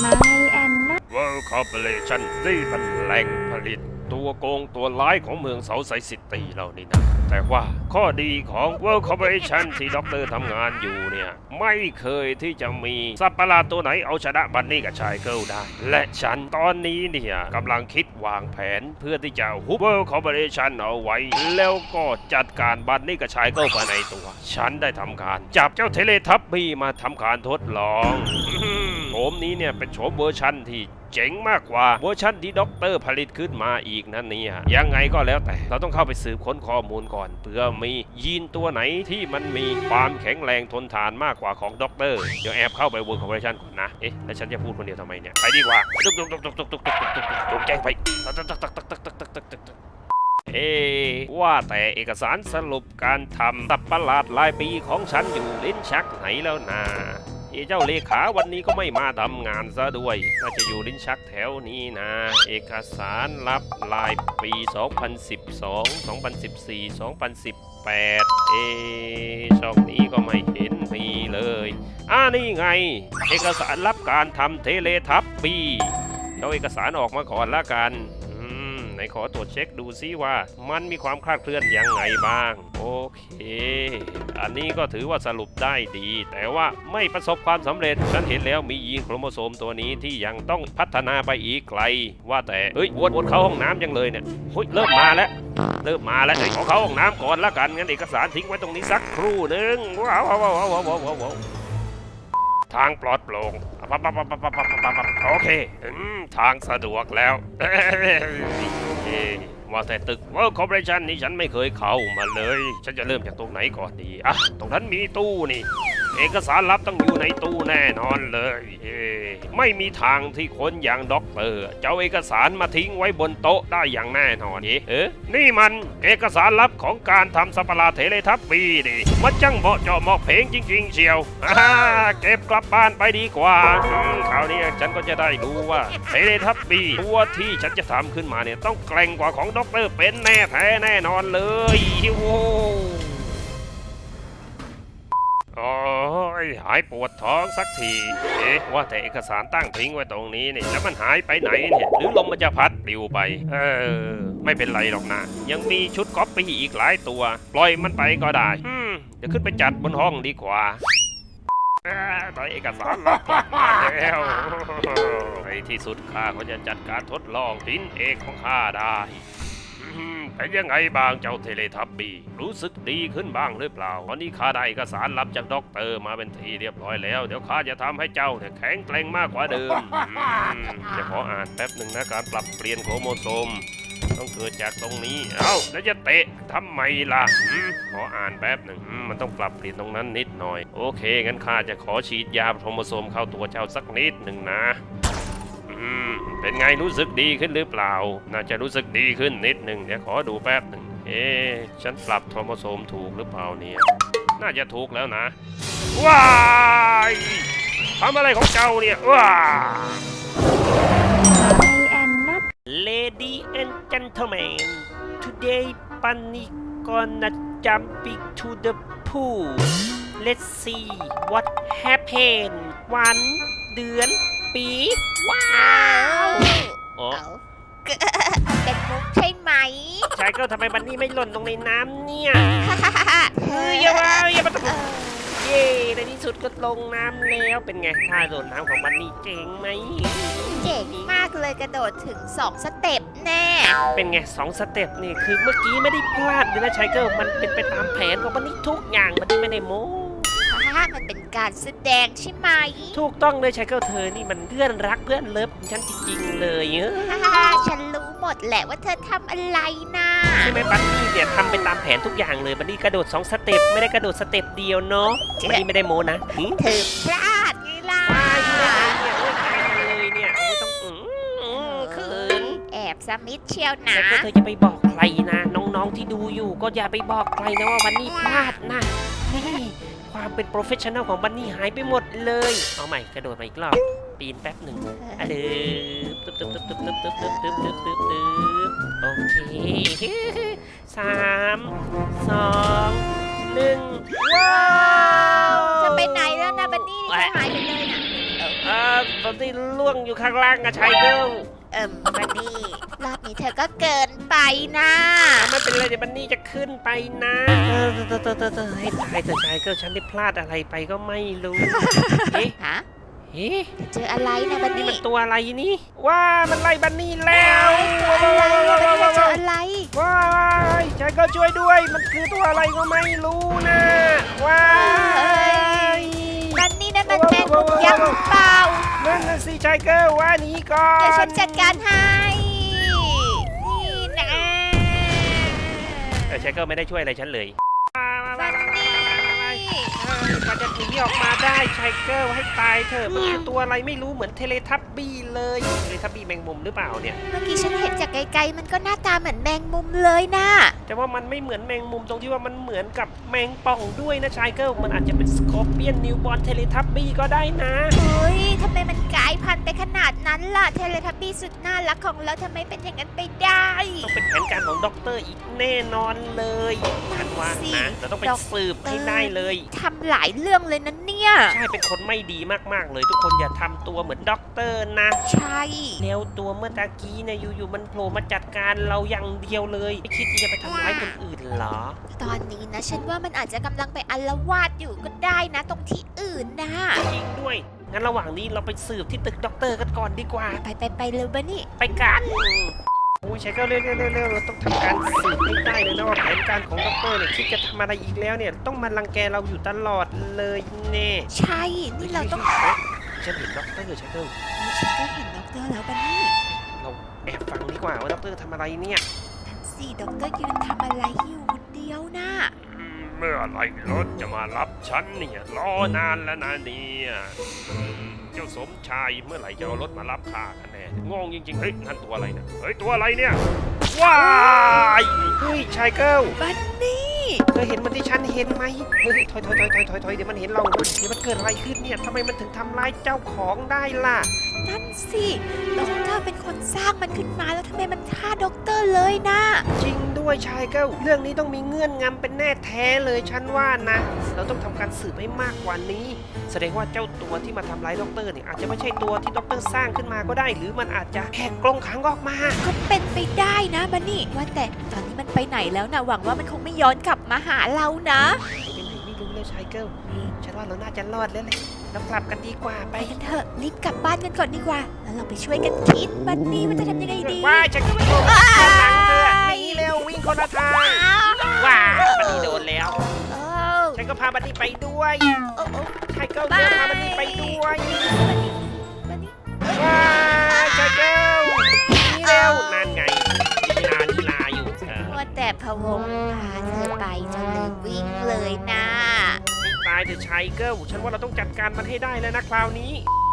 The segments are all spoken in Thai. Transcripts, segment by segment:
ไม่แอนนะ World Corporation ที่เป็นแหล่งผลิต ตัวโกงตัวร้ายของเมืองเสาไซซิตี้เรานี่นะ แต่ว่าข้อดีของ World Corporation ที่ด็อกเตอร์ทำงานอยู่เนี่ย ไม่เคยที่จะมีสัตว์ประหลาดตัวไหนเอาชนะบันนี่กับชายเกิลได้ และฉันตอนนี้เนี่ยกำลังคิดวางแผนเพื่อที่จะฮุบ World Corporation เอาไว้ แล้วก็จัดการบันนี่กับชายเกิลภายในตัว ฉันได้ทำการ จับเจ้าเทเลทับบี้มาทำการทดลอง มนี้เนี่ยเป็นโฉมเวอร์ชันที่เจ๋งมากกว่าเวอร์ชันที่ด็อกเตอร์ผลิตขึ้นมาอีกนั่นนี่ยยังไงก็แล้วแต่เราต้องเข้าไปสืบค้นข้อมูลก่อนเพื่อมียีนตัวไหนที่มันมีความแข็งแรงทนทานมากกว่าของด็อกเตอร์เดี๋ยวแอบเข้าไปเวิร์คคอร์ปอเรชันก่อนนะเอ๊ะแล้วฉันจะพูดคนเดียวทำไมเนี่ยไปดีกว่าตุ๊กตุ๊กตุ๊กตุ๊กตุ๊กตุ๊กตุกตุกตุกตุกแจ้งไปตักตักตักตักตักตักตักตักตักตักเอ๊ว่าแต่เอกสารสรุปการทำตับประหลาดรายปีของฉันอยู่ลิ้นชักไหนแล้วนะ เจ้าเลขาวันนี้ก็ไม่มาทำงานซะด้วย น่าจะอยู่ลิ้นชักแถวนี้นะ เอกสารรับรายปี 2012 2014 2018เอช่องนี้ก็ไม่เห็นมีเลย อ่านี่ไง เอกสารรับการทำเทเลทับปีเดี๋ยวเอกสารออกมาก่อนละกัน อืมไหนขอตรวจเช็คดูซิว่า มันมีความคลาดเคลื่อนยังไงบ้าง โอเค อันนี้ก็ถือว่าสรุปได้ดี แต่ว่าไม่ประสบความสำเร็จ ฉันเห็นแล้วมียีนโครโมโซมตัวนี้ที่ยังต้องพัฒนาไปอีกไกล ว่าแต่ เฮ้ยวนวนเข้าห้องน้ำยังเลยเนี่ยเฮ้ยเริ่มมาแล้วเริ่มมาแล้วเฮ้ยขอเข้าห้องน้ำก่อนละกันงั้นเอกสารทิ้งไว้ตรงนี้สักครู่นึงว้าวว้าวว้าวว้าวว้าวว้าวทางปลอดโปร่ง ปั๊ปปปปปปโอเคทางสะดวกแล้วว่าแต่ตึก World Corporation นี่ฉันไม่เคยเข้ามาเลย ฉันจะเริ่มจากตรงไหนก่อนดีอะตรงนั้นมีตู้นี่ เอกสารลับต้องอยู่ในตู้แน่นอนเลยเอไม่มีทางที่คนอย่างด็อกเตอร์จะเอาเอกสารมาทิ้งไว้บนโต๊ะได้อย่างแน่นอนเอ๊ะเอ๊ะนี่มันเอกสารลับของการทำสัตว์ประหลาเทเลทับปีดิมันจังเหมาะเจาะเหมาะเพลงจริง ๆ เชียวเก็บกลับบ้านไปดีกว่าคราวนี้ฉันก็จะได้รู้ว่าเทเลทับปีตัวที่ฉันจะทำขึ้นมาเนี่ยต้องแกร่งกว่าของด็อกเตอร์เป็นแน่แท้แน่นอนเลยโอ้ โอ้ยหายปวดท้องสักที เอ๊ะว่าแต่เอกสารตั้งทิ้งไว้ตรงนี้นี่แล้วมันหายไปไหนเนี่ยหรือลมมันจะพัดปลิวไป เออ ไม่เป็นไรหรอกนะ ยังมีชุดก๊อปปี้อีกหลายตัว ปล่อยมันไปก็ได้เดี๋ยวขึ้นไปจัดบนห้องดีกว่าเอ้อได้เอกสารลับกลับมาแล้วในที่สุดข้าก็จะจัดการทดลองดินเอกของข้าได้ เป็นยังไงบ้างเจ้าเทเลทับบี้รู้สึกดีขึ้นบ้างหรือเปล่าวันนี้ข้าได้เอกสารลับจากด็อกเตอร์มาเป็นทีเรียบร้อยแล้ว เดี๋ยวข้าจะทำให้เจ้าเนี่ยแข็งแกร่งมากกว่าเดิมจะขออ่านแป๊บหนึ่งนะการปรับเปลี่ยนโครโมโซม ต้องเกิดจากตรงนี้ เอ้าแล้วจะเตะทำไมล่ะขออ่านแป๊บหนึ่งมมันต้องปรับเปลี่ยนตรงนั้นนิดหน่อย โอเคงั้นข้าจะขอฉีดยาโครโมโซมเข้าตัวเจ้าสักนิดหนึ่งนะ อืมเป็นไงรู้สึกดีขึ้นหรือเปล่า น่าจะรู้สึกดีขึ้นนิดหนึ่งเดี๋ยวขอดูแป๊บหนึ่งเอ๊ฉันปรับโครโมโซมถูกหรือเปล่าเนี่ย น่าจะถูกแล้วนะ ว้ายทำอะไรของเจ้าเนี่ย ว้าไม่แอนนะ Lady and gentlemen, today Bunny gonna jump into the pool. Let's see what happened. วันเดือน ปีว้าวโอ้เอาเกเป็นมุกใช่ไหม ชายก็ทำไมบันนี่ไม่หล่นลงในน้ำเนี่ยเฮ้ยอย่ามาอย่ามาตะกุกเย้ในที่สุดก็ลงน้ำแล้วเป็นไงท่าโดดน้ำของบันนี่เจ๋งไหมเจ๋งมากเลยกระโดดถึง 2 สเต็ปแน่ เป็นไงสองสเต็ปนี่คือเมื่อกี้ไม่ได้พลาดเลยนะชายเกิลมันเป็นไปตามแผนของบันนี่ทุกอย่างบันนี่ไม่ได้โม้ฮ่า มันเป็นการแสดงใช่ไหมถูกต้องเลยชายเกิลเธอนี่มันเพื่อนรักเพื่อนเลิฟของฉันจริงๆเลยเออฮ่าฉันรู้หมดแหละว่าเธอทำอะไรนะใช่ไหมบันนี่เนี่ยทำไปตามแผนทุกอย่างเลยบันนี่กระโดดสองสเต็ปไม่ได้กระโดดสเต็ปเดียวเนาะบันนี่ไม่ได้โม้นะหืมเธอพลาดไงล่ะว้ายเนี่ยโอ้ยตายเลยเนี่ยไม่ต้องอืมอืมเขิน แอบสมิธเชียวนะ แต่ก็เธอจะไปบอกใครนะ น้องๆที่ดูอยู่ก็อย่าไปบอกใครนะว่าบันนี่พลาดนะนี่ ความเป็นโปรเฟชชั่นอลของบันนี่หายไปหมดเลย เอาใหม่กระโดดมาอีกรอบ ปีนแป๊บหนึ่งอะเดืบตึ๊บตึ๊บตึ๊บตึ๊บตึ๊บตึ๊บตึ๊บตึ๊บตึ๊บตึ๊บตึ๊บโอเคสามสองหนึ่งว้าวจะไปไหนแล้วนะบันนี่นี่เธอหายไปเลยนะเออเออตอนที่ล่วงอยู่ข้างล่างอะชายเกิลเอิ่มบันนี่รอบนี้เธอก็เกินไปนะไม่ เป็นไรเดี๋ยวบันนี่จะขึ้นไปนะเออเตอเตอเตอเตอให้ตายเถอะชายเกิลฉันได้พลาดอะไรไปก็ไม่รู้ เอ๊ะฮะเอ๊ะเจออะไรนะบันนี่นี่มันตัวอะไรนี่ ว้ามันไล่บันนี่แล้วอะไรอะบันนี่เจออะไร ว้ายชายเกิลช่วยด้วย มันคือตัวอะไรก็ไม่รู้นะว้ายบันนี่นั่นมันแมงมุมยักษ์หรือเปล่านั่นน่ะสิชายเกิลว่าหนีก่อน เดี๋ยวฉันจัดการให้ นี่นะ เออชายเกิลไม่ได้ช่วยอะไรฉันเลยบันนี่กว่าจะหนีออกมาได้ชายเกิลให้ตายเถอะมันคือตัวอะไรไม่รู้เหมือนเทเลทับบี้เลยเทเลทับบี้แมงมุมหรือเปล่าเนี่ย เมื่อกี้ฉันเห็นจากไกลๆ มันก็หน้าตาเหมือนแมงมุมเลยนะ แต่ว่ามันไม่เหมือนแมงมุมตรงที่ว่ามันเหมือนกับแมงป่องด้วยนะชายเกิลมันอาจจะเป็นสกอร์เปียนนิวบอลเทเลทับบี้ก็ได้นะ เฮ้ยทำไมมันกลายพันธุ์ไปขนาดนั้นล่ะ เทเลทับบี้สุดน่ารักของเราทำไมเป็นอย่างนั้นไปได้ ต้องเป็นแผนการของด็อกเตอร์อีกแน่นอนเลยฉันว่าสินะเราต้องไปด็อกเตอร์สืบให้ได้เลย ทำหลายเรื่องเลยนะเนี่ย ใช่เป็นคนไม่ดีมากๆเลย ทุกคนอย่าทำตัวเหมือนด็อกเตอร์นะ ใช่ แล้วตัวเมื่อตะกี้เนี่ยอยู่ๆมันโผล่มาจัดการเราอย่างเดียวเลยไม่คิดที่จะไปทำร้ายคนอื่นเหรอ ตอนนี้นะ ฉันว่ามันอาจจะกำลังไปอัลวาดอยู่ก็ได้นะ ตรงที่อื่นนะ จริงด้วย งั้นระหว่างนี้เราไปสืบที่ตึกด็อกเตอร์กันก่อนดีกว่า ไปไปไปเลยบันนี่ ไปกัน โอ้ยใช้ก็เร็วๆเร็วๆเราต้องทำการสืบให้ได้เลยนะว่าแผนการของด็อกเตอร์เนี่ยคิดจะทำอะไรอีกแล้วเนี่ยต้องมารังแกเราอยู่ตลอดเลยแน่ใช่ นี่เราต้องฉันเห็นด็อกเตอร์ใช่เกิลฉันก็เห็นด็อกเตอร์แล้วบันนี่เราแอบฟังดีกว่าว่าด็อกเตอร์ทำอะไรเนี่ยนั่นสิด็อกเตอร์ยืนทำอะไรอยู่คนเดียวนะเมื่อไรรถจะมารับฉันเนี่ยรอนานแล้วนะเนี่ย จ้าสมชายเมื่อไหร่จะเอารถมารับข้ากันแน่งงจริงๆ เฮ้ยนั่นตัวอะไรเนี่ยเฮ้ยตัวอะไรเนี่ย ว้ายเฮ้ยชายเกิลบันนี่เธอเห็นมันที่ฉันเห็นไหมเฮ้ยถอยถอยถอยถอยถอยถอยเดี๋ยวมันเห็นเราเดี๋ยวมันเกิดอะไรขึ้นเนี่ยทำไมมันถึงทำร้ายเจ้าของได้ล่ะ นั่นสิด็อกเตอร์เป็นคนสร้างมันขึ้นมาแล้วทำไมมัน ฆ่าด็อกเตอร์เลยนะ จริงด้วยชายเก้าเรื่องนี้ต้องมีเงื่อนงำเป็นแน่แท้เลยฉันว่านะ เราต้องทำการสืบให้มากกว่านี้ แสดงว่าเจ้าตัวที่มาทำร้ายด็อกเตอร์เนี่ยอาจจะไม่ใช่ตัวที่ด็อกเตอร์สร้างขึ้นมาก็ได้ หรือมันอาจจะแหกกรงขังออกมา ก็เป็นไปได้นะบันนี่ว่าแต่ตอนนี้มันไปไหนแล้วนะหวังว่ามันคงไม่ย้อนกลับมาหาเรานะเป็นไหนไม่รู้เลยชายเกิลฉันว่าเราน่าจะรอดแล้วแหละ เรากลับกันดีกว่าไปไปกันเถอะรีบกลับบ้านกันก่อนดีกว่า แล้วเราไปช่วยกันคิดบันนี่ว่าจะทำยังไงดีว้ายฉันก็ไม่รู้หลังเธอหนีเร็ววิ่งคนละทางว้าบันนี่โดนแล้วโอ้ฉันก็พาบันนี่ไปด้วยโอ้โอ้ชายเกิลเดี๋ยวพาบันนี่ไปด้วยบันนี่ว้ายชายเกิลหนีเร็วนั่นไงลีลาลีลาอยู่เออว่าแต่พะวงพาเธอไปจนลืมวิ่งเลยนะไม่ ตายเถอะชายเกิลฉันว่าเราต้องจัดการมันให้ได้แล้วนะคราวนี้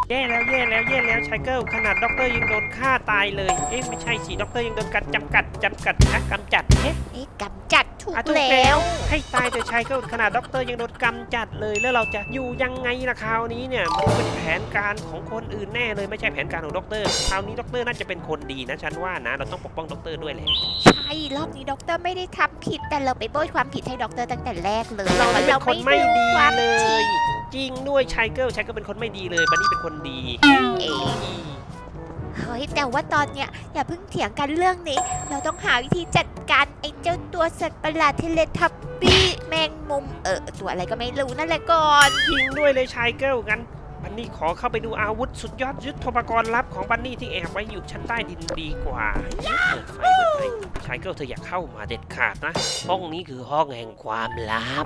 แย่แล้วแย่แล้วแย่แล้วชายเกิลขนาดด็อกเตอร์ยังโดนฆ่าตายเลย เอ๊ะไม่ใช่สิด็อกเตอร์ยังโดนกัดจำกัดจำกัดนะกำจัดเอ๊ะเอ๊ะกำจัด ถูกอะถูกแล้วให้ตายเถอะชายเกิลขนาดด็อกเตอร์ยังโดนกำจัดเลยแล้วเราจะอยู่ยังไงล่ะคราวนี้เนี่ยมันเป็นแผนการของคนอื่นแน่เลยไม่ใช่แผนการของด็อกเตอร์คราวนี้ด็อกเตอร์น่าจะเป็นคนดีนะฉันว่านะเราต้องปกป้องด็อกเตอร์ด้วยแหละใช่ รอบนี้ด็อกเตอร์ไม่ได้ทำผิด แต่เราไปโบยความผิดให้ด็อกเตอร์ตั้งแต่แรกเลยเราเป็นคนไม่ดีความเลจริยงจริงด้วยชายเกิลชายเกิลเป็นคนไม่ดีเลยบันนี่เป็นคนดี เอ๊ะ เฮ้ยแต่ว่าตอนเนี้ยอย่าเพิ่งเถียงกันเรื่องนี้ เราต้องหาวิธีจัดการไอ้เจ้าตัวสัตว์ประหลาดเทเลทับบี้แมงมุมเออตัวอะไรก็ไม่รู้นั่นแหละก่อนจริงด้วยเลยชายเกิลงั้นบันนี่ขอเข้าไปดูอาวุธสุดยอดยุทโธปกรณ์ลับของบันนี่ที่แอบไว้อยู่ชั้นใต้ดินดีกว่าเปิดไฟเปิดไฟชายเกิลเธออย่าเข้ามาเด็ดขาดนะ ห้องนี้คือห้องแห่งความลับ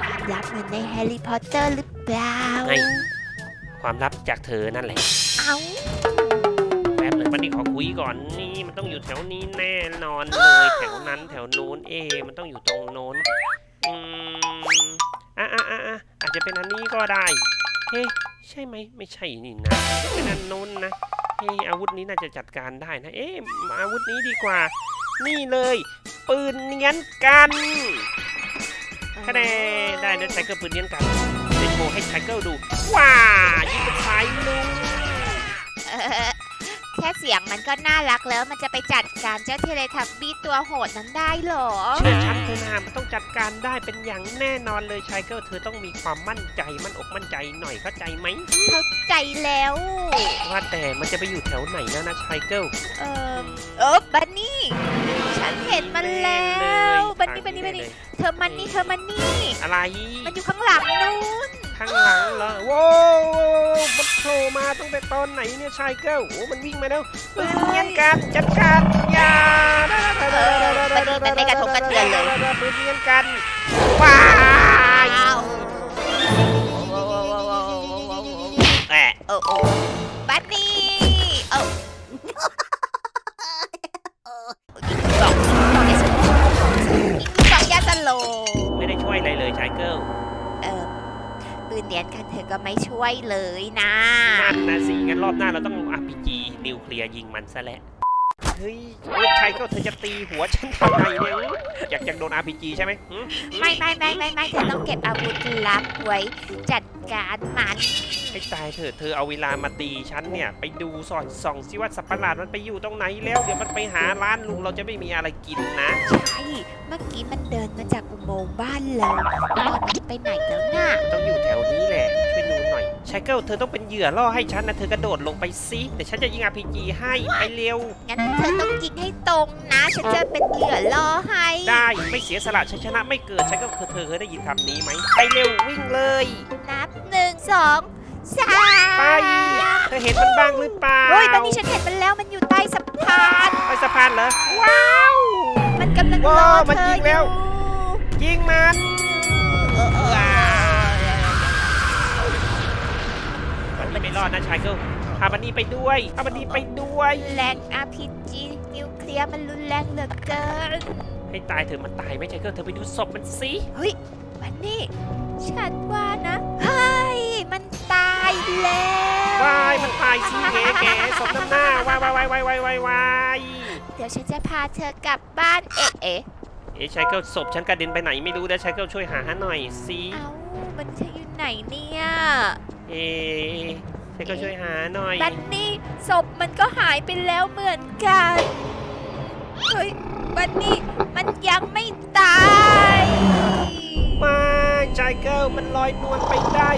ความลับเหมือนในแฮร์รี่พอตเตอร์หรือเปล่าไงความลับจากเธอนั่นแหละ เอ้า นี่ขอคุยก่อนนี่มันต้องอยู่แถวนี้แน่นอนเลยแถวนั้นแถวนู้นเอ มันต้องอยู่ตรงโน้นอืมอะอะอะอะอาจจะเป็นอันนี้ก็ได้เฮ้ใช่ไหมไม่ใช่นี่นะเป็นอันโน้นนะเฮ้อาวุธนี้น่าจะจัดการได้นะ เอ๊ะมาอาวุธนี้ดีกว่า นี่เลย ปืนเนียนกันคะแนนได้นะไซเคิลปืนเนียนกันจะโชว์ให้ไซเคิลดูว้ายิงเป็นสายลุงเออ แค่เสียงมันก็น่ารักแล้วมันจะไปจัดการเจ้าเทเลทับบี้ตัวโหดนั้นได้เหรอ เชื่อฉันเธอนามันต้องจัดการได้เป็นอย่างแน่นอนเลยชายเกิลเธอต้องมีความมั่นใจมั่นอกมั่นใจหน่อยเข้าใจไหมเข้าใจแล้ว ว่าแต่มันจะไปอยู่แถวไหนนะนะชายเกิลเออเออบันนี่ ฉันเห็นมันแล้วบันนี่บันนี่บันนี่เธอมันนี่เธอมันนี่ อะไร มันอยู่ข้างหลังนู้นข้างหลังเหรอว้าวมัน โผล่มาตั้งแต่ตอนไหนเนี่ยชายเกิลโอ้มันวิ่งมาแล้วปืนเงียนกันจัดการย่าเออบันนี่มันไม่กระทบกระเทือนเลยปืนเงียนกันว้าวแอะเออโอ้บันนี่เออสองสองเอสสองยาสโลไม่ได้ช่วยอะไรเลยชายเกิล เนียนกันเธอก็ไม่ช่วยเลยนะ นั่นนะสิงั้นรอบหน้าเราต้องอา RPG นิวเคลียร์ยิงมันซะแล้ว เฮ้ยเฮ้ยชายเกิลเธอจะตีหัวฉันทำไมเนี่ยอยากอยากโดน RPG ใช่ไหมหืมไม่ไม่ไม่ไม่ไม่เธอต้องเก็บอาวุธลับไว้จัดการมันให้ตายเถอะเธอเอาเวลามาตีฉันเนี่ย ไปดูสอดส่องสิว่าสัตว์ประหลาดมันไปอยู่ตรงไหนแล้วเดี๋ยวมันไปหาร้านลุงเราจะไม่มีอะไรกินนะ ใช่เมื่อกี้มันเดินมาจากอุโมงค์บ้านเราตอนนี้ไปไหนแล้วน่ะต้องอยู่แถวนี้แหละช่วยดูหน่อย ชายเกิลเธอต้องเป็นเหยื่อล่อให้ฉันนะเธอกระโดดลงไปซิเดี๋ยวฉันจะยิง RPG ให้ไปเร็ว งั้นเธอต้องยิงให้ตรงนะ ฉันจะเป็นเหยื่อล่อให้ได้ไม่เสียสละชัยชนะไม่เกิดชายเกิลเธอเธอเคยได้ยินคำนี้ไหมไปเร็ววิ่งเลย นับหนึ่งสองสามไป เธอเห็นมันบ้างหรือเปล่าเฮ้ยตอนนี้ฉันเห็นมันแล้วมันอยู่ใต้สะพานไปสะพานเหรอว้าว มันกำลังรอว้าวมันเธอยิงแล้วยิงมัน ไม่รอดนะชายเกิลพาบันนี่ไปด้วยพาบันนี่ไปด้วยแรง RPG นิวเคลียร์มันรุนแรงเหลือเกิน ให้ตายเถอะมันตายไหม่ชายเกิลเธอไปดูศพมันสิเฮ้ยมันนี่ฉันว่านะเฮ้ยมันตายแล้ววายมันตายสิแกแกศพน้ำหน้าวายวายวายวายวายวายวายเดี๋ยวฉันจะพาเธอกลับบ้านเอ๊ะเอ๊ะเอ๊ะชายเกิลศพฉันกระเด็นไปไหนไม่รู้นะชายเกิลช่วยหาหน่อยสิเอ้ามันจะอยู่ไหนเนี่ย เอ๊ะ ชายเกิลช่วยหาหน่อย บันนี่ศพมันก็หายไปแล้วเหมือนกัน เฮ้ย บันนี่มันยังไม่ตายไมาชายเกิลมันลอยนวลไปได้